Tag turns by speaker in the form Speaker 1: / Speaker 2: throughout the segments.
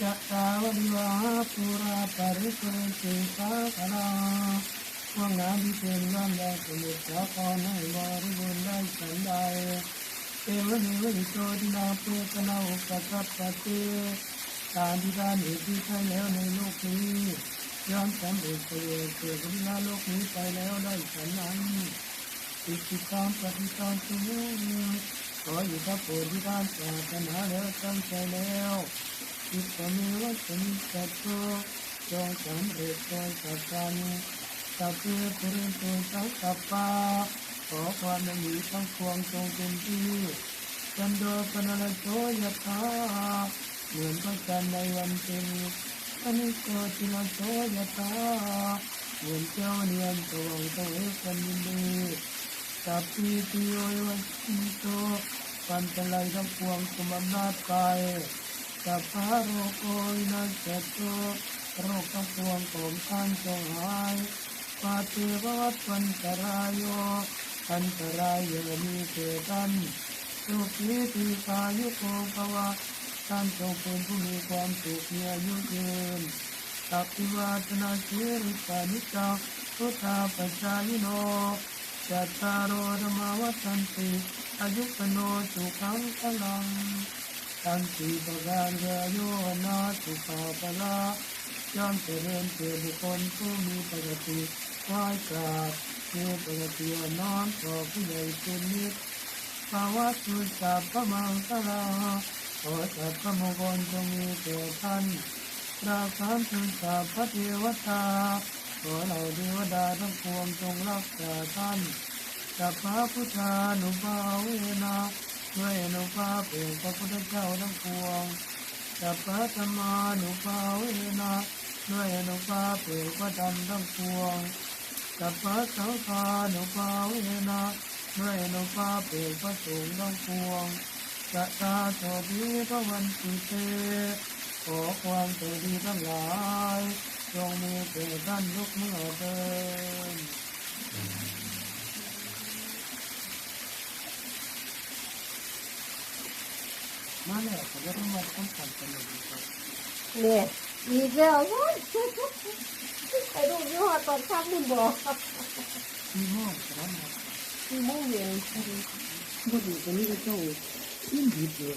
Speaker 1: จะตาวดิวาปุราปริปุเรติสาคาราว่างานที่เป็นวันแรกสมุทรสาครให้บริบูรณ์ได้สันใดเอวเนวนิโตตินาเปตนาอุปกัปปะเตการที่การเหตุที่ใช้แล้วในโลกนี้ย้อนสำเร็จไปเกิดขึ้นในโลกนี้ไปแล้วได้ฉันนั้นอิจิตังปฏิตังตุโม ขออยู่พระโพธิญาณปรารถนาแล้วตั้งใจแล้วจิตเมวัสมิสัตโตจงสำเร็จโดยสัจจันสัพเพปุเรนตุสังกัปปาขอความไม่มีทั้งควงจงเป็นที่จันโดปนลโสยถาเหมือนพระจันทร์ในวันเพ็ญอนิโกติลโสยถาเหมือนเจ้าเนียนตวงตะเวกันยินดี สัพพิติโยวัชิโตปันตะไลทั้งปวงสมำนาจไปสัพพะโรโกวินาศโตโรคทั้งปวงของท่านจงหายปาเทววัตวันตรายโยอันตรายโยมีเกิดท่านสุขีติกายุโกภวะท่านจงเป็นผู้มีความสุขมีอายุยืนสัพพิวาตนาเสริปานิจาพุทธาปัจจายโน จัตตารโอธรรมวัฏันติอายุปโนสุขังพลังตันติปการเรโยนาสุขาปละย่อมเจริญเกิดบุคคลผู้มีปกติไหวกราบมีปกติอ่อนน้อมต่อผู้ใหญ่เป็นนิดภาวะสุสัพพมังคลาขอสัพพมงคลจงมีแก่ท่านราคามสุสัพพเทวตา อเหล่าเทวดาทั้งปวงจงรักษาท่านสัพพะพุทธานุภาเวนะด้วยอนุภาพแห่งพระพุทธเจ้าทั้งปวงสัพพะธรรมานุภาเวนะด้วยอนุภาพแห่งพระธรรมทั้งปวงสัพพะสังฆานุภาเวนะด้วยอนุภาพแห่งพระสงฆ์ทั้งปวงสัตตาโสภิพระวันติเตขอความสุขดีทั้งหลาย จงมีแก่ท่านทุกเมื่อเดินมาแล้วผมจะต้องมาต้องการกันเลยครับ
Speaker 2: เนี่ยอีกแล้วเว้ยไอ้ลูกยี่ห้อตอนข้ามนี่บอก
Speaker 1: ที่ห้องครับ
Speaker 2: ที่มุ่งเย็น
Speaker 1: บุตรคนนี้ก็เจ้ายิ่งผิดเลย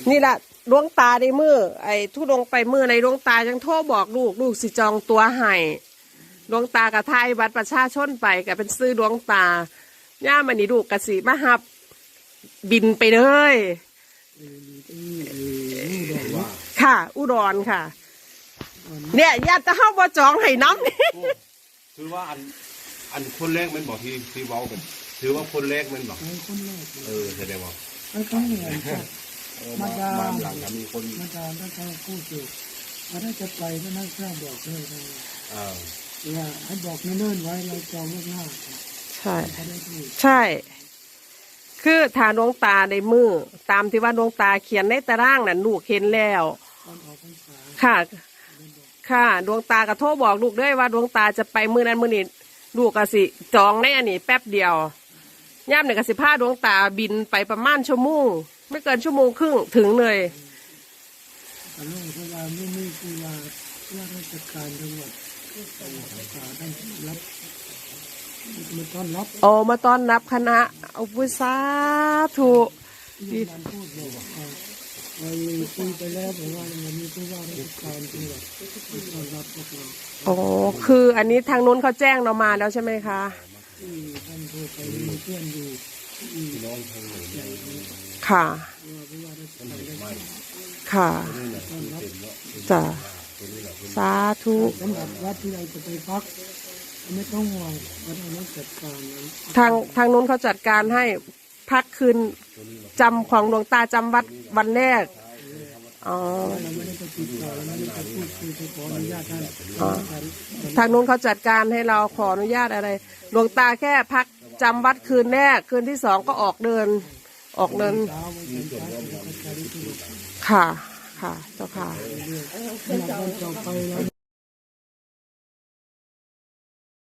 Speaker 3: นี่แหละดวงตาในมือไอ้ทุดงไปมือในดวงตายังโทรบอกลูกลูกสิจองตัวให้ดวงตากับไทยบัตรประชาชนไปกับเป็นซื้อดวงตาย่ามันนี่ลูกกระสิมาหับ บินไปเลยค่ะ อุดรค่ะ เนี่ยญาติจะเข้าบ่จองให้น้ำนี่
Speaker 4: ถือว่าอันอันคนแรกมันบอกที่ที่เว้าเป็นถือว่าคนแรกมันบอก
Speaker 1: ไอ้คนแรก
Speaker 4: เออแสดงว่า
Speaker 1: ไอ้คนแรกครับ
Speaker 4: เออมามาหลังนะมีคน
Speaker 1: มาดามถ้าเขาพูดอยู่มาได้จะไปก็นั่งเครื่องบอกเลยนะ
Speaker 4: เออ
Speaker 1: ว่าให้บอกเนิ่นๆไว้เราจองล่วงหน้า
Speaker 3: ใช่
Speaker 1: เขาได้พูด
Speaker 3: ใช่ คือทาดวงตาในมือ ตามที่ว่าดวงตาเขียนในตารางน่ะลูกเห็นแล้ว
Speaker 1: ตอนออกพรรษา
Speaker 3: ค่ะ ค่ะ ดวงตากระโทรบอกลูกด้วยว่าดวงตาจะไปมือนั้นมือนี้ลูกกสิ จองในอันนี้แป๊บเดียว ย่ามเนี่ยกสิพาดวงตาบินไปประมาณชั่วโมงไม่เกินชั่วโมงครึ่งถึงเลย
Speaker 1: แต่ลูกเพราะว่าไม่มีผู้ว่าว่าราชการจังหวัดเอาภาษาได้รับมาต้อนรับ
Speaker 3: โอ้มาต้อนรับคณะเอาพุสาธุ
Speaker 1: ที่มันพูดบอกว่าไปคุยไปแล้วบอกว่ามันมีผู้ว่าราชการจังหวัดมาต้อนรับพวกเรา
Speaker 3: โอ้คืออันนี้ทางนู้นเขาแจ้งเรามาแล้วใช่ไหมคะ
Speaker 1: ที่ท่านโทรไปมีเพื่อนอยู่ที่
Speaker 4: พี่น้องทางไหนเนี่ย
Speaker 3: ค่ะ
Speaker 1: ว่าผู้ว่าราชการได้
Speaker 4: ไม่
Speaker 3: ค่ะ
Speaker 4: นี่แหละที่เป็นเนาะ
Speaker 3: จ้ะ
Speaker 4: ตัวนี้แหละเป็น
Speaker 3: สาธุ
Speaker 1: สำหรับวัดที่เราจะไปพักไม่ต้องห่วงวัดเราจัดการนั้น
Speaker 3: ทางทางนู้นเขาจัดการให้พักคืนจำของหลวงตาจำวัดวันแรกอ๋อ
Speaker 1: เราไม่ได้ไปติดต่อเราไม่ได้ไปพูดคุยไปขออนุญาตท่าน
Speaker 3: อ๋อ
Speaker 1: ท่าน
Speaker 3: ทางนู้นเขาจัดการให้เราขออนุญาตอะไรหลวงตาแค่พัก จำวัดคืนแรกคืนที่สองก็ออกเดิน ออกเดิน ค่ะ ค่ะเจ้าค่ะ
Speaker 1: เราไป